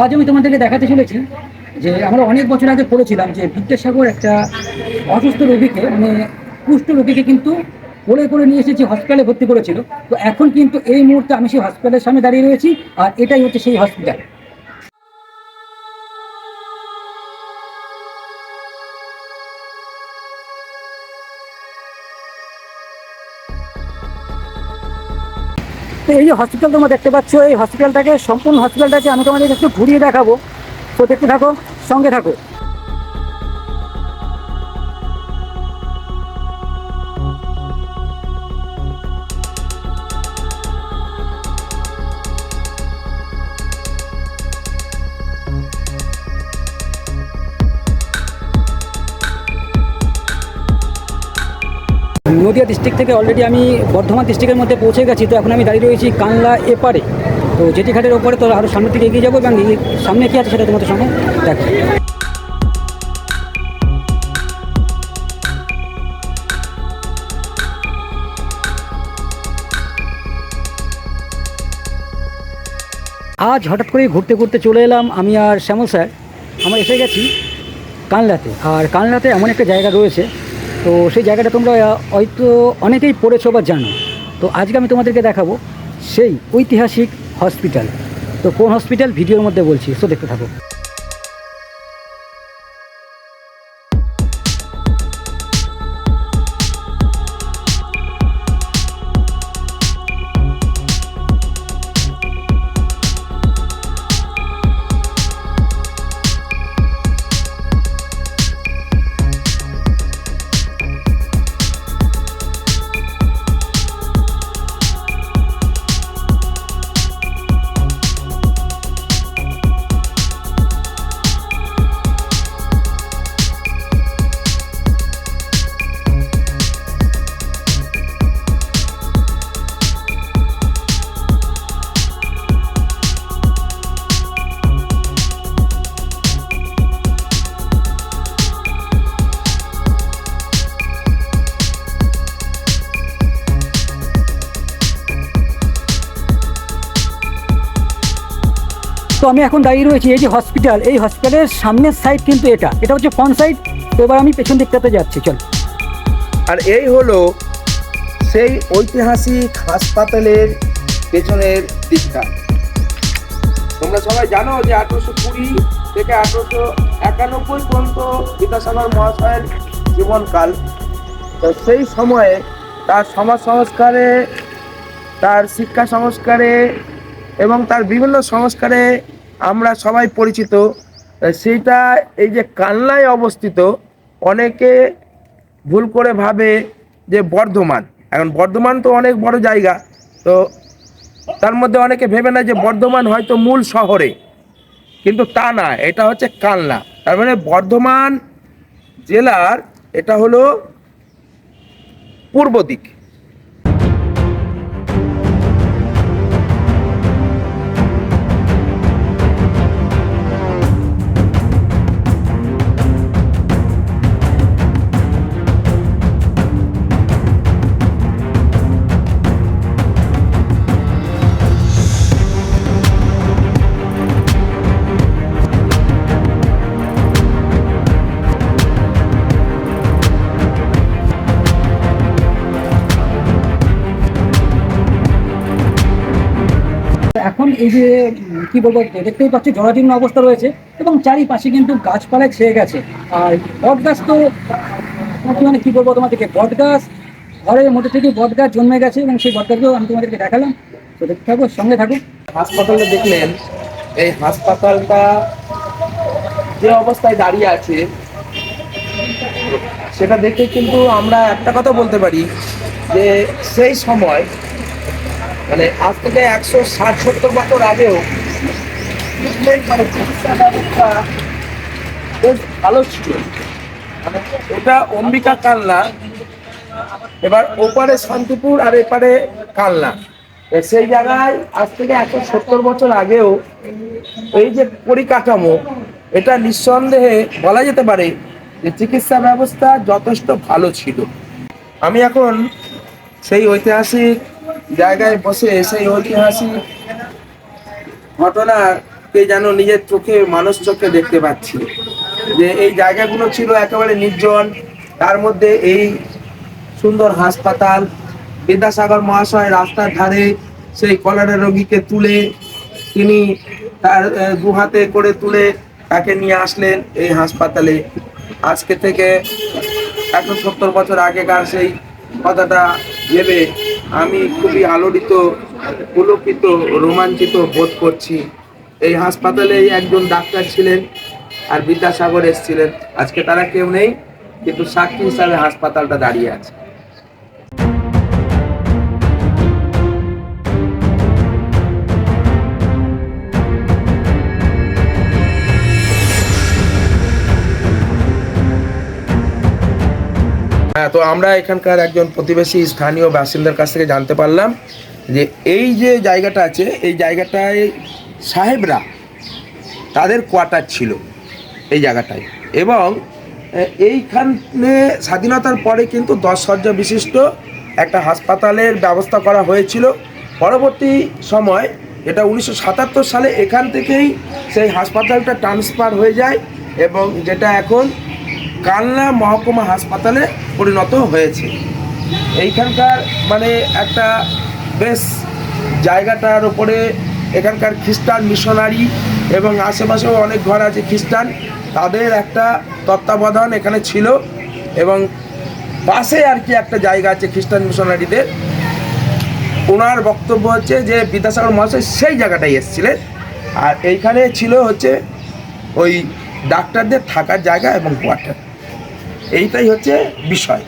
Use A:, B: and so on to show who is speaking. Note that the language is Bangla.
A: আজ আমি তোমাদেরকে দেখাতে চলেছি যে আমরা অনেক বছর আগে পড়েছিলাম যে বিদ্যাসাগর একটা অসুস্থ রোগীকে মানে কুষ্ঠ রোগীকে কিন্তু কোলে করে নিয়ে এসেছি হসপিটালে ভর্তি করেছিল। তো এখন কিন্তু এই মুহূর্তে আমি সেই হসপিটালের সামনে দাঁড়িয়ে রয়েছি আর এটাই হচ্ছে সেই হসপিটাল তো এই যে হসপিটাল তোমরা দেখতে পাচ্ছ, এই হসপিটালটাকে সম্পূর্ণ হসপিটালটাকে আমি তোমাদের একটু ঘুরিয়ে দেখাবো। তো দেখতে থাকো, সঙ্গে থাকো। নদিয়া ডিস্ট্রিক্ট থেকে অলরেডি আমি বর্ধমান ডিস্ট্রিক্টের মধ্যে পৌঁছে গেছি, তো এখন আমি দাঁড়িয়ে রয়েছি কানলা এপারে। তো জেটি ঘাটের ওপরে তো আরও সামনের দিকে এগিয়ে যাব, এবং সামনে কী আছে সেটা তোমাদের সামনে দেখো। আজ হঠাৎ করে ঘুরতে ঘুরতে চলে এলাম আমি আর শ্যামল স্যার। আমরা এসে গেছি কানলাতে, আর কানলাতে এমন একটা জায়গা রয়েছে তো সেই জায়গাটা তোমরা হয়তো অনেকেই পড়েছো বা জানো। তো আজকে আমি তোমাদেরকে দেখাবো সেই ঐতিহাসিক হসপিটাল। তো কোন হসপিটাল? ভিডিওর মধ্যে বলছি সো দেখতে থাকো। তো আমি এখন দাঁড়িয়ে রয়েছি এই যে হসপিটাল এই হসপিটালের সামনের সাইড কিন্তু এটা। এটা হচ্ছে ফ্রন্ট সাইড তো এবার আমি পেছন দিকটাতে যাচ্ছি, চল।
B: আর এই হলো সেই ঐতিহাসিক হাসপাতালের পেছনের দিকটা। তোমরা সবাই জানো যে আঠারোশো কুড়ি থেকে আঠারোশো একানব্বই পর্যন্ত বিদ্যাসাগর মহাশয়ের জীবনকাল। তো সেই সময়ে তার সমাজ সংস্কারে, তার শিক্ষা সংস্কারে এবং তার বিভিন্ন সংস্কারে আমরা সবাই পরিচিত সেইটা এই যে কানলায় অবস্থিত, অনেকে ভুল করে ভাবে যে বর্ধমান। এখন বর্ধমান তো অনেক বড় জায়গা, তো তার মধ্যে অনেকে ভেবে না যে বর্ধমান হয়তো মূল শহরে, কিন্তু তা না, এটা হচ্ছে কালনা তার মানে বর্ধমান জেলার এটা হলো পূর্ব দিক।
A: এখন এই যে, কি বলব, দেখতেই পাচ্ছি, জরাজীর্ণ অবস্থা রয়েছে এবং চারিপাশে কিন্তু গাছপালায় ছেয়ে গেছে। আর বট গাছ তো মানে কি বলব তোমাদেরকে বট গাছ ঘরের মধ্যে থেকে বট গাছ জন্মে গেছে এবং সেই বট গাছগুলো আমি তোমাদেরকে দেখালাম। তো দেখতে থাকো, সঙ্গে থাকো।
B: হাসপাতালটা দেখলেন, এই হাসপাতালটা যে অবস্থায় দাঁড়িয়ে আছে, সেটা দেখে কিন্তু আমরা একটা কথা বলতে পারি যে সেই সময় মানে আজ থেকে একশো ষাট সত্তর বছর আগেও মানে চিকিৎসা ব্যবস্থা বেশ ভালো ছিল। মানে এটা অম্বিকা কালনা এবার ওপারে শান্তিপুর আর এপারে কালনা সেই জায়গায় আজ থেকে একশো সত্তর বছর আগেও এই যে পরিকাঠামো, এটা নিঃসন্দেহে বলা যেতে পারে যে চিকিৎসা ব্যবস্থা যথেষ্ট ভালো ছিল। আমি এখন সেই ঐতিহাসিক জায়গায় বসে সেই ঐতিহাসিক ঘটনার কে যেন নিজের চোখে, মানুষ চোখে দেখতে পাচ্ছি। যে এই জায়গাগুলো ছিল একেবারে নির্জন, তার মধ্যে এই সুন্দর হাসপাতাল, বিদ্যাসাগর মহাশয় রাস্তার ধারে সেই কলেরা রোগীকে তুলে, তিনি তার দু হাতে করে তুলে তাকে নিয়ে আসলেন এই হাসপাতালে। আজকে থেকে একশো সত্তর বছর আগেকার সেই কথাটা ভেবে আমি খুবই আলোড়িত, পুলকিত, রোমাঞ্চিত বোধ করছি। এই হাসপাতালে একজন ডাক্তার ছিলেন আর বিদ্যাসাগর এসেছিলেন। আজকে তারা কেউ নেই, কিন্তু সাক্ষী হিসাবে হাসপাতালটা দাঁড়িয়ে আছে। হ্যাঁ তো আমরা এখানকার একজন প্রতিবেশী স্থানীয় বাসিন্দার কাছ থেকে জানতে পারলাম যে এই যে জায়গাটা আছে, এই জায়গাটায় সাহেবরা তাদের কোয়ার্টার ছিল এই জায়গাটায়। এবং এইখানে স্বাধীনতার পরে কিন্তু দশ শয্যা বিশিষ্ট একটা হাসপাতালের ব্যবস্থা করা হয়েছিল। পরবর্তী সময় এটা উনিশশো সাতাত্তর সালে এখান থেকেই সেই হাসপাতালটা ট্রান্সফার হয়ে যায় এবং যেটা এখন কালনা মহকুমা হাসপাতালে পরিণত হয়েছে। এইখানকার মানে একটা বেশ জায়গাটার উপরে এখানকার খ্রিস্টান মিশনারি এবং আশেপাশেও অনেক ঘর আছে খ্রিস্টান, তাদের একটা তত্ত্বাবধান এখানে ছিল এবং পাশে আর কি একটা জায়গা আছে খ্রিস্টান মিশনারিদের। ওনার বক্তব্য হচ্ছে যে বিদ্যাসাগর মহাশয় সেই জায়গাটায় এসেছিলেন। আর এইখানে ছিল হচ্ছে ওই ডাক্তারদের থাকার জায়গা এবং কোয়ার্টার এইটাই হচ্ছে বিষয়।